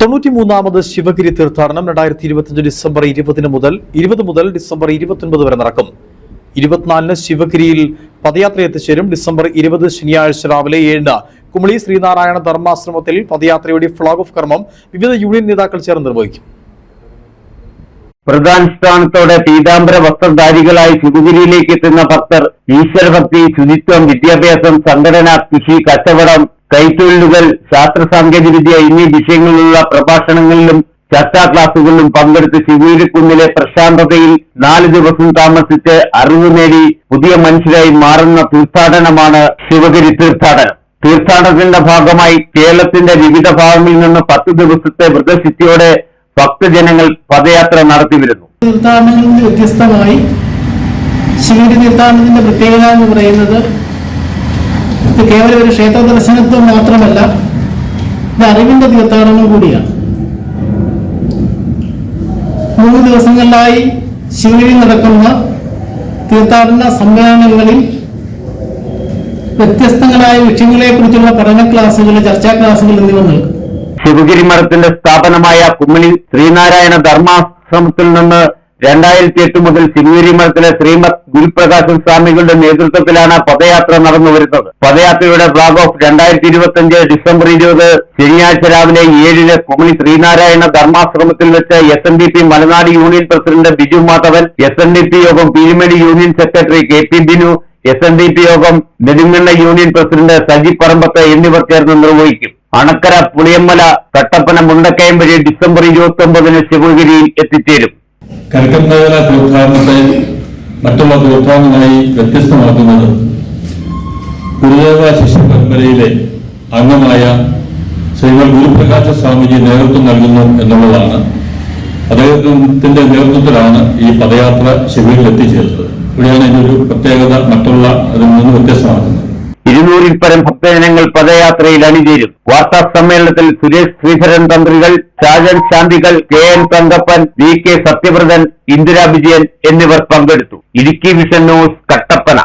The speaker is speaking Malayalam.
തൊണ്ണൂറ്റിമൂന്നാമത് ശിവഗിരി തീർത്ഥാടനം രണ്ടായിരത്തി ഇരുപത്തിയഞ്ച് ഡിസംബർ ഇരുപതിന് മുതൽ ഇരുപത് മുതൽ ഡിസംബർ ഇരുപത്തൊൻപത് വരെ നടക്കും. ഇരുപത്തിനാലിന് ശിവഗിരിയിൽ പദയാത്ര എത്തിച്ചേരും ഡിസംബർ ഇരുപത് ശനിയാഴ്ച രാവിലെ ഏഴിന് കുമളി ശ്രീനാരായണ ധർമാശ്രമത്തിൽ പദയാത്രയുടെ ഫ്ളാഗ് ഓഫ് കർമ്മം വിവിധ യൂണിയൻ നേതാക്കൾ ചേർന്ന് നിർവഹിക്കും. പ്രധാനുഷ്ഠാനത്തോടെ പീതാംബര വസ്ത്രധാരികളായി ശിവഗിരിയിലേക്ക് എത്തുന്ന ഭക്തർ ഈശ്വരഭക്തി ശുചിത്വം വിദ്യാഭ്യാസം സംഘടന കൃഷി കച്ചവടം കൈത്തൊഴിലുകൾ ശാസ്ത്ര സാങ്കേതിക വിദ്യ എന്നീ വിഷയങ്ങളിലുള്ള പ്രഭാഷണങ്ങളിലും ചർച്ചാ ക്ലാസുകളിലും പങ്കെടുത്ത് ശിവഗിരിക്കുന്നിലെ പ്രശാന്തതയിൽ നാല് ദിവസം താമസിച്ച് അറിവ് നേടി പുതിയ മനുഷ്യരായി മാറുന്ന തീർത്ഥാടനമാണ് ശിവഗിരി തീർത്ഥാടനം. തീർത്ഥാടനത്തിന്റെ ഭാഗമായി കേരളത്തിന്റെ വിവിധ ഭാഗങ്ങളിൽ നിന്ന് പത്ത് ദിവസത്തെ വ്രതശുദ്ധിയോടെ ഭക്തജനങ്ങൾ പദയാത്ര നടത്തിവരുന്നു. തീർത്ഥാടനങ്ങളിൽ വ്യത്യസ്തമായി ശിവരി തീർത്ഥാടനത്തിന്റെ പ്രത്യേകത എന്ന് പറയുന്നത് ഇത് കേവലം ഒരു ക്ഷേത്ര ദർശനത്വം മാത്രമല്ല ഇത് അറിവിന്റെ തീർത്ഥാടനം കൂടിയാണ്. മൂന്ന് ദിവസങ്ങളിലായി ശിവരി നടക്കുന്ന തീർത്ഥാടന സമ്മേളനങ്ങളിൽ വ്യത്യസ്തങ്ങളായ വിഷയങ്ങളെക്കുറിച്ചുള്ള പഠന ക്ലാസുകൾ ചർച്ചാ ക്ലാസുകൾ എന്നിവ നൽകും. ശിവഗിരി മഠത്തിന്റെ സ്ഥാപനമായ കുമ്മളി ശ്രീനാരായണ ധർമാശ്രമത്തിൽ നിന്ന് രണ്ടായിരത്തി എട്ട് മുതൽ ശിവഗിരി മഠത്തിലെ ശ്രീമദ് ഗുരുപ്രകാശൻ സ്വാമികളുടെ നേതൃത്വത്തിലാണ് പദയാത്ര നടന്നു വരുന്നത്. പദയാത്രയുടെ ഫ്ലാഗ് ഓഫ് രണ്ടായിരത്തി ഇരുപത്തിയഞ്ച് ഡിസംബർ ഇരുപത് ശനിയാഴ്ച രാവിലെ ഏഴിന് കുമളി ശ്രീനാരായണ ധർമാശ്രമത്തിൽ വെച്ച് S N D P Malanad union president Biju Madhavan S N D P യോഗം Peermade union secretary K P Binu S N D P യോഗം നെടുങ്കണ്ണ യൂണിയൻ പ്രസിഡന്റ് സജി പറമ്പത്ത് എന്നിവർ ചേർന്ന് നിർവഹിക്കും. അണക്കര പുളിയമ്മല കട്ടപ്പന മുണ്ടക്കയം വഴി ഡിസംബർ ഇരുപത്തി ഒമ്പതിന് ശിവഗിരിയിൽ എത്തിച്ചേരും. കരക്കമ്പല തീർത്ഥാടനത്തെ മറ്റുള്ള തീർത്ഥാടനമായി വ്യത്യസ്തമാക്കുന്നത് ഗുരുദേവ ശിഷ്യ പരമ്പരയിലെ അംഗമായ ശ്രീമദ് ഗുരുപ്രകാശ സ്വാമിജി നേതൃത്വം നൽകുന്നു എന്നുള്ളതാണ്. അദ്ദേഹത്തിന്റെ നേതൃത്വത്തിലാണ് ഈ പദയാത്ര ശിവയിൽ എത്തിച്ചേർന്നത്. ഇവിടെയാണ് ഒരു പ്രത്യേകത ഇരുന്നൂറിൽ പരം ഭക്തജനങ്ങൾ പദയാത്രയിൽ അണിചേരും. വാർത്താ സമ്മേളനത്തിൽ Suresh Sreedharan തന്ത്രികൾ Shajan ശാന്തികൾ K N Thankappan V K Sathyavrathan Indira Vijayan എന്നിവർ പങ്കെടുത്തു. Idukki vision news Kattappana.